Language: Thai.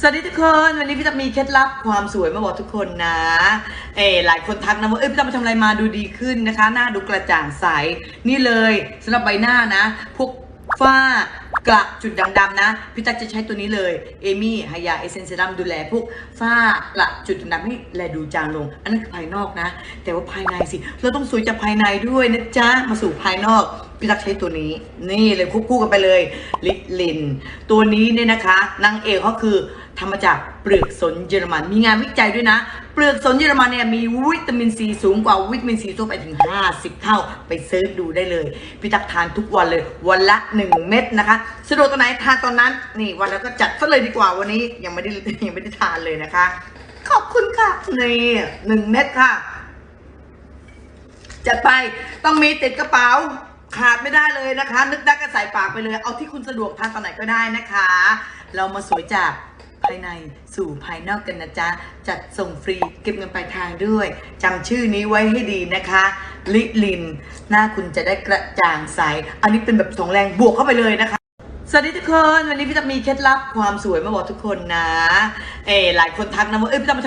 สวัสดีทุกคน วันนี้พี่ตั๊กมีเคล็ดลับความสวยมาบอกทุกคนนะ เออหลายคนทักนะว่าเอ้ยพี่ตั๊กไปทำอะไรมาดูดีขึ้นนะคะ หน้าดูกระจ่างใส นี่เลยสำหรับใบหน้านะ พวกฝ้ากระจุดดำๆนะ พี่ตั๊กจะใช้ตัวนี้เลยเอมี่ฮายาเอเซนเซรัมดูแลพวกฝ้ากระจุดดำๆให้แลดูจางลง อันนั้นคือภายนอกนะ แต่ว่าภายในสิ เราต้องสวยจากภายในด้วยนะจ๊ะ มาสู่ภายนอก พี่ตักใช้ตัวนี้ นี่เลยควบคู่กันไปเลยลิปลิน ตัวนี้เนี่ยนะคะนางเอกเขาคือทำมาจากเปลือกสนเยอรมัน มีงานวิจัยด้วยนะ เปลือกสนเยอรมันเนี่ยมีวิตามินซีสูงกว่าวิตามินซีทั่วไปถึง 50 เท่า ไปเซิร์ชดูได้เลย พี่ตักทานทุกวันเลย วันละ 1 เม็ดนะคะ สะดวกตอนไหนทานตอนนั้น นี่วันแล้วก็จัดซะเลยดีกว่าวันนี้ยังไม่ได้ยังไม่ได้ทานเลยนะคะ ขอบคุณค่ะ นี่หนึ่งเม็ดค่ะ จัดไปต้องมีติดกระเป๋า ขาดไม่ได้เลยนะคะ นึกได้ก็ใส่ปากไปเลย เอาที่คุณสะดวกทานตอนไหนก็ได้นะคะ เรามาสวยจากภายในสู่ภายนอกกันนะจ๊ะ จัดส่งฟรีเก็บเงินปลายทางด้วยจำชื่อนี้ไว้ให้ดีนะคะ ลิลิน หน้าคุณจะได้กระจ่างใส อันนี้เป็นแบบสองแรงบวกเข้าไปเลยนะคะ สวัสดีทุกคน วันนี้พี่จะมีเคล็ดลับความสวยมาบอกทุกคนนะ เออหลายคนทักนะว่าเอ้ยพี่จะมาทำ